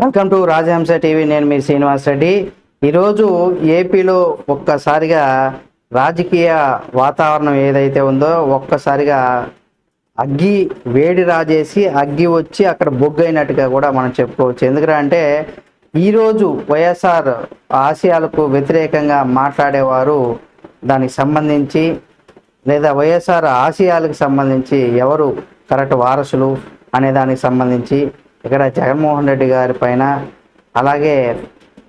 Welcome to రాజహంస TV నేను మీ శ్రీనివాస్ రెడ్డి. ఈరోజు ఏపీలో ఒక్కసారిగా రాజకీయ వాతావరణం ఏదైతే ఉందో ఒక్కసారిగా అగ్గి వేడి రాజేసి అగ్గి వచ్చి అక్కడ బొగ్గైనట్టుగా కూడా మనం చెప్పుకోవచ్చు. ఎందుకంటే ఈరోజు వైఎస్ఆర్ ఆశయాలకు వ్యతిరేకంగా మాట్లాడేవారు దానికి సంబంధించి లేదా వైఎస్ఆర్ ఆశయాలకు సంబంధించి ఎవరు? కరెక్ట్ వారసులు అనే దానికి సంబంధించి ఇక్కడ జగన్మోహన్ రెడ్డి గారి పైన అలాగే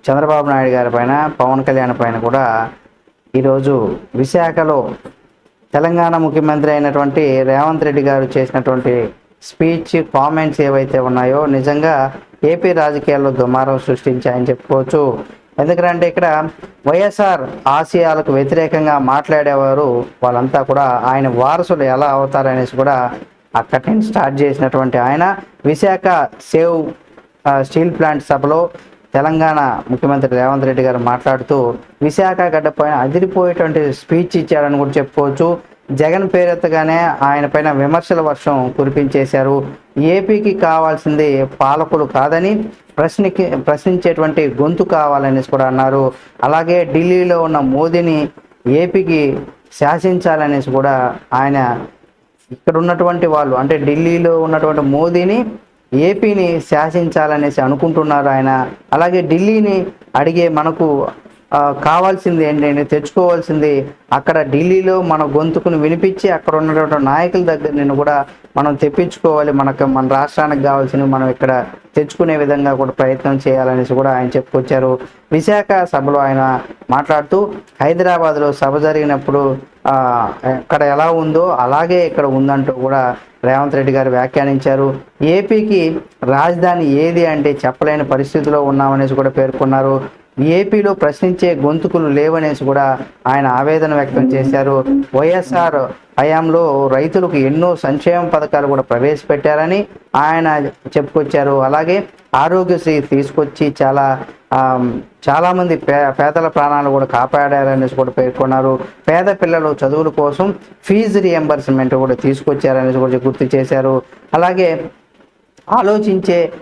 చంద్రబాబు నాయుడు గారి పైన పవన్ కళ్యాణ్ పైన కూడా ఈరోజు విశాఖలో తెలంగాణ ముఖ్యమంత్రి అయినటువంటి రేవంత్ రెడ్డి గారు చేసినటువంటి స్పీచ్ కామెంట్స్ ఏవైతే ఉన్నాయో నిజంగా ఏపీ రాజకీయాల్లో దుమారం సృష్టించాయని చెప్పుకోవచ్చు. ఎందుకంటే ఇక్కడ వైఎస్ఆర్ ఆశయాలకు వ్యతిరేకంగా మాట్లాడేవారు వాళ్ళంతా కూడా ఆయన వారసులు ఎలా అవుతారనేసి కూడా అక్కడి నుంచి స్టార్ట్ చేసినటువంటి ఆయన విశాఖ సేవ్ స్టీల్ ప్లాంట్ సభలో తెలంగాణ ముఖ్యమంత్రి రేవంత్ రెడ్డి గారు మాట్లాడుతూ విశాఖ గడ్డ పైన అదిరిపోయేటువంటి స్పీచ్ ఇచ్చారని కూడా చెప్పుకోవచ్చు. జగన్ పేరెత్తగానే ఆయన పైన విమర్శల వర్షం కురిపించేశారు. ఏపీకి కావాల్సింది పాలకులు కాదని ప్రశ్నకి ప్రశ్నించేటువంటి గొంతు కావాలనేసి కూడా అన్నారు. అలాగే ఢిల్లీలో ఉన్న మోదీని ఏపీకి శాసించాలనేసి కూడా ఆయన ఇక్కడ ఉన్నటువంటి వాళ్ళు అంటే ఢిల్లీలో ఉన్నటువంటి మోదీని ఏపీని శాసించాలనేసి అనుకుంటున్నారు ఆయన. అలాగే ఢిల్లీని అడిగే మనకు కావాల్సింది ఏంటంటే తెచ్చుకోవాల్సింది అక్కడ ఢిల్లీలో మన గొంతుకును వినిపించి అక్కడ ఉన్నటువంటి నాయకుల దగ్గర నేను కూడా మనం తెప్పించుకోవాలి. మనకు మన రాష్ట్రానికి కావాల్సినవి మనం ఇక్కడ తెచ్చుకునే విధంగా కూడా ప్రయత్నం చేయాలనేసి కూడా ఆయన చెప్పుకొచ్చారు. విశాఖ సభలో ఆయన మాట్లాడుతూ హైదరాబాద్లో సభ జరిగినప్పుడు అక్కడ ఎలా ఉందో అలాగే ఇక్కడ ఉందంటూ కూడా రేవంత్ రెడ్డి గారు వ్యాఖ్యానించారు. ఏపీకి రాజధాని ఏది అంటే చెప్పలేని పరిస్థితిలో ఉన్నామనేసి కూడా పేర్కొన్నారు. ఏపీలో ప్రశ్నించే గొంతుకులు లేవనేసి కూడా ఆయన ఆవేదన వ్యక్తం చేశారు. వైఎస్ఆర్ హయాంలో రైతులకు ఎన్నో సంక్షేమ పథకాలు కూడా ప్రవేశపెట్టారని ఆయన చెప్పుకొచ్చారు. అలాగే ఆరోగ్యశ్రీ తీసుకొచ్చి చాలా చాలామంది పే పేదల ప్రాణాలు కూడా కాపాడారనేసి కూడా పేర్కొన్నారు. పేద పిల్లలు చదువుల కోసం ఫీజు రియంబర్స్మెంట్ కూడా తీసుకొచ్చారనేసి కూడా గుర్తు చేశారు. అలాగే ఆలోచించే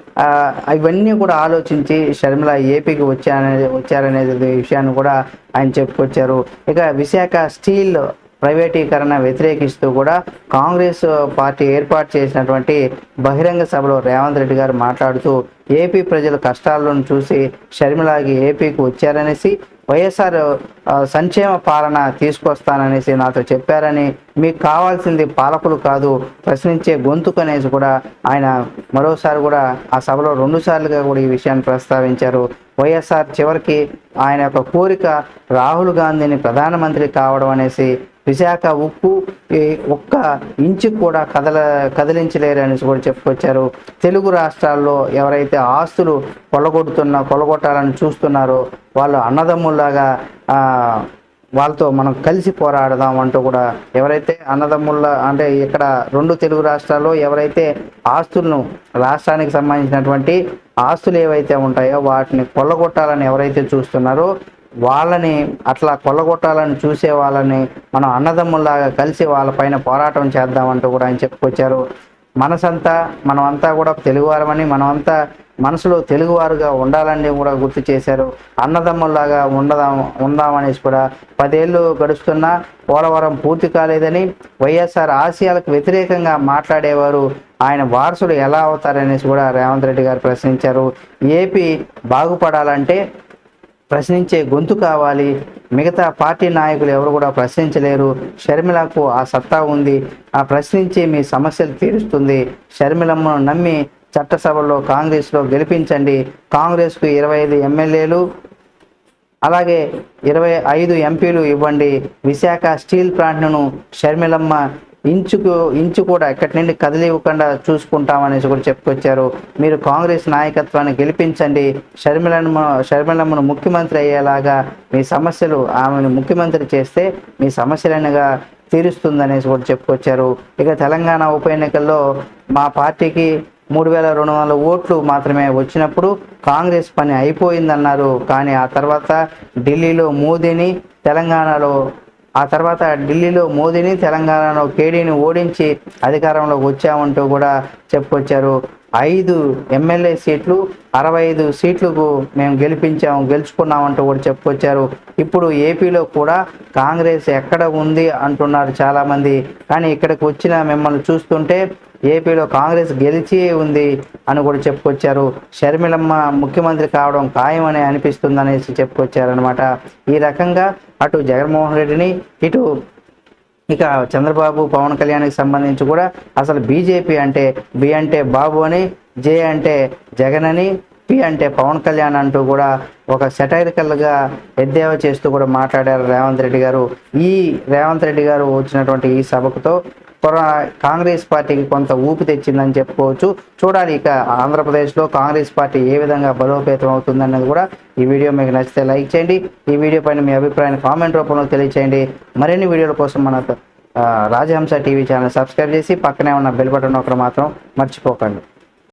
ఇవన్నీ కూడా ఆలోచించి షర్మిల ఏపీకి వచ్చారనే వచ్చారనేది విషయాన్ని కూడా ఆయన చెప్పుకొచ్చారు. ఇక విశాఖ స్టీల్ ప్రైవేటీకరణ వ్యతిరేకిస్తూ కూడా కాంగ్రెస్ పార్టీ ఏర్పాటు చేసినటువంటి బహిరంగ సభలో రేవంత్ రెడ్డి గారు మాట్లాడుతూ ఏపీ ప్రజల కష్టాలను చూసి షర్మిలాగి ఏపీకి వచ్చారనేసి వైఎస్ఆర్ సంక్షేమ పాలన తీసుకొస్తాననేసి నాతో చెప్పారని మీకు కావాల్సింది పాలకులు కాదు ప్రశ్నించే గొంతుకు అనేసి కూడా ఆయన మరోసారి కూడా ఆ సభలో రెండు సార్లుగా కూడా ఈ విషయాన్ని ప్రస్తావించారు. వైఎస్ఆర్ చివరికి ఆయన యొక్క కోరిక రాహుల్ గాంధీని ప్రధానమంత్రి కావడం అనేసి విశాఖ ఉక్కు ఒక్క ఇంచు కూడా కదల కదిలించలేరు అనేసి కూడా చెప్పుకొచ్చారు. తెలుగు రాష్ట్రాల్లో ఎవరైతే ఆస్తులు కొల్లగొడుతున్న కొల్లగొట్టాలని చూస్తున్నారో వాళ్ళు అన్నదమ్ముల్లాగా వాళ్ళతో మనం కలిసి పోరాడదాం అంటూ కూడా ఎవరైతే అన్నదమ్ముళ్ళ అంటే ఇక్కడ రెండు తెలుగు రాష్ట్రాల్లో ఎవరైతే ఆస్తులను రాష్ట్రానికి సంబంధించినటువంటి ఆస్తులు ఏవైతే ఉంటాయో వాటిని కొల్లగొట్టాలని ఎవరైతే చూస్తున్నారో వాళ్ళని అట్లా కొల్లగొట్టాలని చూసే వాళ్ళని మనం అన్నదమ్ముల్లాగా కలిసి వాళ్ళపైన పోరాటం చేద్దామంటూ కూడా ఆయన చెప్పుకొచ్చారు. మనసంతా మనమంతా కూడా తెలుగువారమని మనమంతా మనసులో తెలుగువారుగా ఉండాలని కూడా గుర్తు చేశారు. అన్నదమ్ముల్లాగా ఉండదాం ఉందామనేసి కూడా పదేళ్ళు గడుస్తున్నా పోలవరం పూర్తి కాలేదని వైఎస్ఆర్ ఆశయాలకు వ్యతిరేకంగా మాట్లాడేవారు ఆయన వారసులు ఎలా అవుతారనేసి కూడా రేవంత్ రెడ్డి గారు ప్రశ్నించారు. ఏపీ బాగుపడాలంటే ప్రశ్నించే గొంతు కావాలి. మిగతా పార్టీ నాయకులు ఎవరు కూడా ప్రశ్నించలేరు. షర్మిలకు ఆ సత్తా ఉంది. ఆ ప్రశ్నించి మీ సమస్యలు తీరుస్తుంది. షర్మిలమ్మను నమ్మి చట్టసభలో కాంగ్రెస్లో గెలిపించండి. కాంగ్రెస్కు ఇరవై ఐదు ఎమ్మెల్యేలు అలాగే ఇరవై ఐదు ఎంపీలు ఇవ్వండి. విశాఖ స్టీల్ ప్లాంట్ను షర్మిలమ్మ ఇంచుకు ఇంచు కూడా ఎక్కడి నుండి కదిలివ్వకుండా చూసుకుంటామనేసి కూడా చెప్పుకొచ్చారు. మీరు కాంగ్రెస్ నాయకత్వాన్ని గెలిపించండి. షర్మిలను షర్మిలమ్మను ముఖ్యమంత్రి అయ్యేలాగా మీ సమస్యలు ఆమెను ముఖ్యమంత్రి చేస్తే మీ సమస్యలనుగా తీరుస్తుందనేసి కూడా చెప్పుకొచ్చారు. ఇక తెలంగాణ ఉప ఎన్నికల్లో మా పార్టీకి మూడు వేల రెండు వందల ఓట్లు మాత్రమే వచ్చినప్పుడు కాంగ్రెస్ పని అయిపోయిందన్నారు. కానీ ఆ తర్వాత ఢిల్లీలో మోదీని తెలంగాణలో ఆ తర్వాత ఢిల్లీలో మోదీని తెలంగాణలో కేడీని ఓడించి అధికారంలోకి వచ్చామంటూ కూడా చెప్పుకొచ్చారు. ఐదు ఎమ్మెల్యే సీట్లు అరవై ఐదు సీట్లకు మేము గెలిపించాము గెలుచుకున్నామంటూ కూడా చెప్పుకొచ్చారు. ఇప్పుడు ఏపీలో కూడా కాంగ్రెస్ ఎక్కడ ఉంది అంటున్నారు చాలామంది. కానీ ఇక్కడికి వచ్చిన మిమ్మల్ని చూస్తుంటే ఏపీలో కాంగ్రెస్ గెలిచి ఉంది అని కూడా చెప్పుకొచ్చారు. షర్మిలమ్మ ముఖ్యమంత్రి కావడం ఖాయమని అనిపిస్తుంది అనేసి చెప్పుకొచ్చారనమాట ఈ రకంగా అటు జగన్మోహన్ రెడ్డిని ఇటు ఇక చంద్రబాబు పవన్ కళ్యాణ్కి సంబంధించి కూడా అసలు బీజేపీ అంటే బి అంటే బాబు అని జే అంటే జగన్ అని పి అంటే పవన్ కళ్యాణ్ అంటూ కూడా ఒక సెటైరికల్గా ఎద్దేవా చేస్తూ కూడా మాట్లాడారు రేవంత్ రెడ్డి గారు. ఈ రేవంత్ రెడ్డి గారు వచ్చినటువంటి ఈ సభకుతో కాంగ్రెస్ పార్టీకి కొంత ఊపి తెచ్చిందని చెప్పుకోవచ్చు. చూడాలి ఇక ఆంధ్రప్రదేశ్లో కాంగ్రెస్ పార్టీ ఏ విధంగా బలోపేతం అవుతుందన్నది కూడా ఈ వీడియో మీకు నచ్చితే లైక్ చేయండి. ఈ వీడియో పైన మీ అభిప్రాయాన్ని కామెంట్ రూపంలో తెలియచేయండి. మరిన్ని వీడియోల కోసం మన రాజహంస టీవీ ఛానల్ సబ్స్క్రైబ్ చేసి పక్కనే ఉన్న బెల్ బటన్ ఒకరు మాత్రం మర్చిపోకండి.